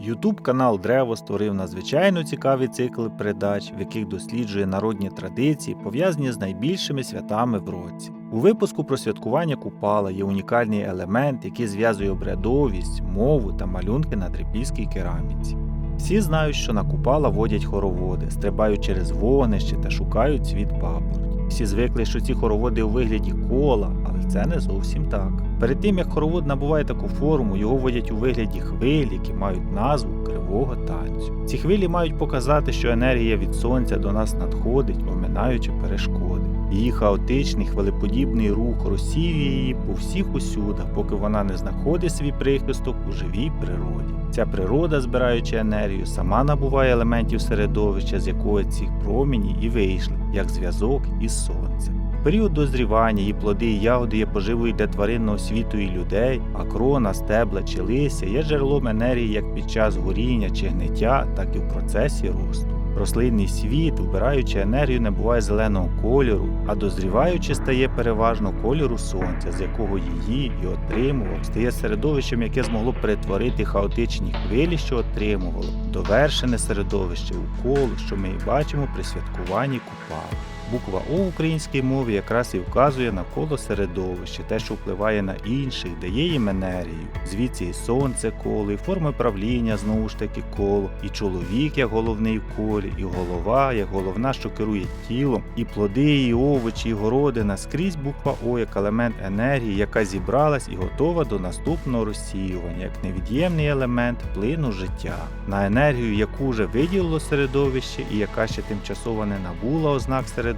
Ютуб канал Древо створив надзвичайно цікавий цикл передач, в яких досліджує народні традиції, пов'язані з найбільшими святами в році. У випуску про святкування Купала є унікальний елемент, який зв'язує обрядовість, мову та малюнки на трипільській кераміці. Всі знають, що на Купала водять хороводи, стрибають через вогнище та шукають світ папороть. Всі звикли, що ці хороводи у вигляді кола, але це не зовсім так. Перед тим як хоровод набуває таку форму, його водять у вигляді хвиль, які мають назву кривого танцю. Ці хвилі мають показати, що енергія від сонця до нас надходить, оминаючи перешкоди. Її хаотичний хвилеподібний рух розсіює її по всіх усюдах, поки вона не знаходить свій прихисток у живій природі. Ця природа, збираючи енергію, сама набуває елементів середовища, з якого ці промені і вийшли, як зв'язок із сонцем. Період дозрівання і плоди і ягоди є поживою для тваринного світу і людей, а крона, стебла чи листя є джерелом енергії як під час горіння чи гниття, так і в процесі росту. Рослинний світ, вбираючи енергію, набуває зеленого кольору, а дозріваючи стає переважно кольору сонця, з якого її і отримував, стає середовищем, яке змогло перетворити хаотичні хвилі, що отримувало, довершене середовище у коло, що ми і бачимо при святкуванні купала. Буква О в українській мові якраз і вказує на коло середовище, те, що впливає на інших, дає їм енергію. Звідси і сонце коло, і форми правління знову ж таки коло, і чоловік як головний в колі, і голова як головна, що керує тілом, і плоди, і овочі, і городина скрізь буква О як елемент енергії, яка зібралась і готова до наступного розсіювання, як невід'ємний елемент плину життя, на енергію, яку вже виділило середовище і яка ще тимчасово не набула ознак середовища,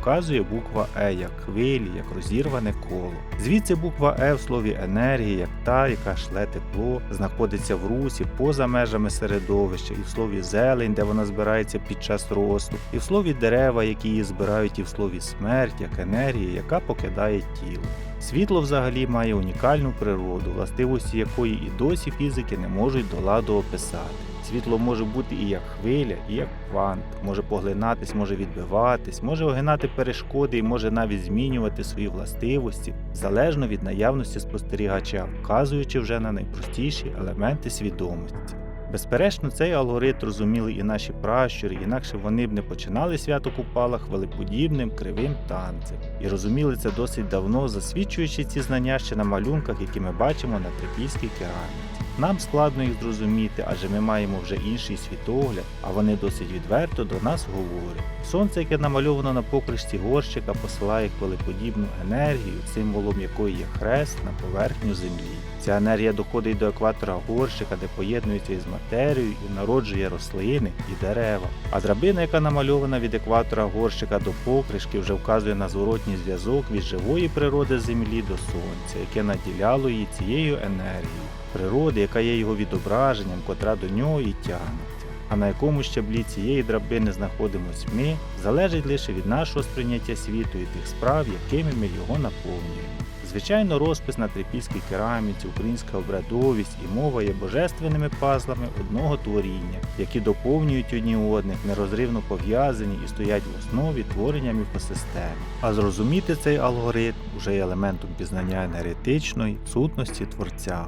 вказує буква Е як хвилі, як розірване коло. Звідси буква Е в слові енергія, як та, яка шле тепло, знаходиться в русі поза межами середовища, і в слові зелень, де вона збирається під час росту, і в слові дерева, які її збирають, і в слові смерть, як енергія, яка покидає тіло. Світло взагалі має унікальну природу, властивості якої і досі фізики не можуть до ладу описати. Світло може бути і як хвиля, і як квант, може поглинатись, може відбиватись, може огинати перешкоди і може навіть змінювати свої властивості залежно від наявності спостерігача, вказуючи вже на найпростіші елементи свідомості. Безперечно, цей алгоритм розуміли і наші пращури, інакше вони б не починали свято Купала хвилеподібним кривим танцем. І розуміли це досить давно, засвідчуючи ці знання ще на малюнках, які ми бачимо на трипільській кераміці. Нам складно їх зрозуміти, адже ми маємо вже інший світогляд, а вони досить відверто до нас говорять. Сонце, яке намальовано на покришці горщика, посилає хвилеподібну енергію, символом якої є хрест на поверхню землі. Ця енергія доходить до екватора горщика, де поєднується із матерією і народжує рослини і дерева. А драбина, яка намальована від екватора горщика до покришки, вже вказує на зворотній зв'язок від живої природи землі до сонця, яке наділяло її цією енергією, природи, яка є його відображенням, котра до нього і тягнеться. А на якому щаблі цієї драбини знаходимось ми, залежить лише від нашого сприйняття світу і тих справ, якими ми його наповнюємо. Звичайно, розпис на трипільській кераміці, українська обрядовість і мова є божественними пазлами одного творіння, які доповнюють одні одних, нерозривно пов'язані і стоять в основі творення міфосистеми. А зрозуміти цей алгоритм уже є елементом пізнання енергетичної сутності творця.